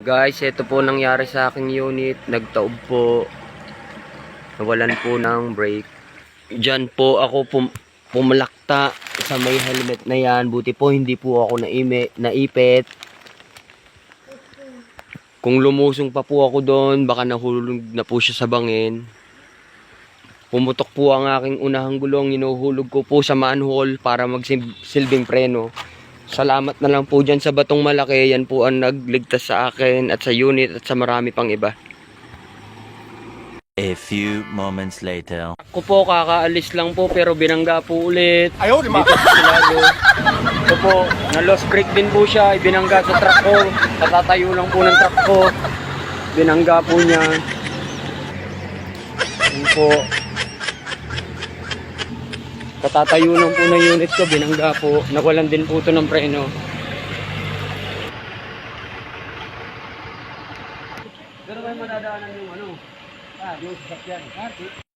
Guys, ito po nangyari sa aking unit. Nagtaob po. Nawalan po ng brake. Diyan po ako pum- pumalakta sa may helmet na yan. Buti po hindi po ako naime, naipit. Kung lumusong pa po ako doon, baka nahulog na po siya sa bangin. Pumutok po ang aking unahang gulong. Inuhulog ko po sa manhole para magsilbing preno. Salamat na lang po dyan sa batong malaki. Yan po ang nagligtas sa akin at sa unit at sa marami pang iba. A few moments later. Ako po kakaalis lang po pero binangga po ulit. Ayaw, di ba? Dito sa Silago. Ito po, na lost brake din po siya. Ibinangga sa truck ko. Katatayo lang po ng truck ko. Binangga po niya. Yan po. Katatayo lang po ng unit ko. Binangga po. Nawalan din po ito ng preno. Pero may madadaanan yung ano? Ah, yung sasakyan.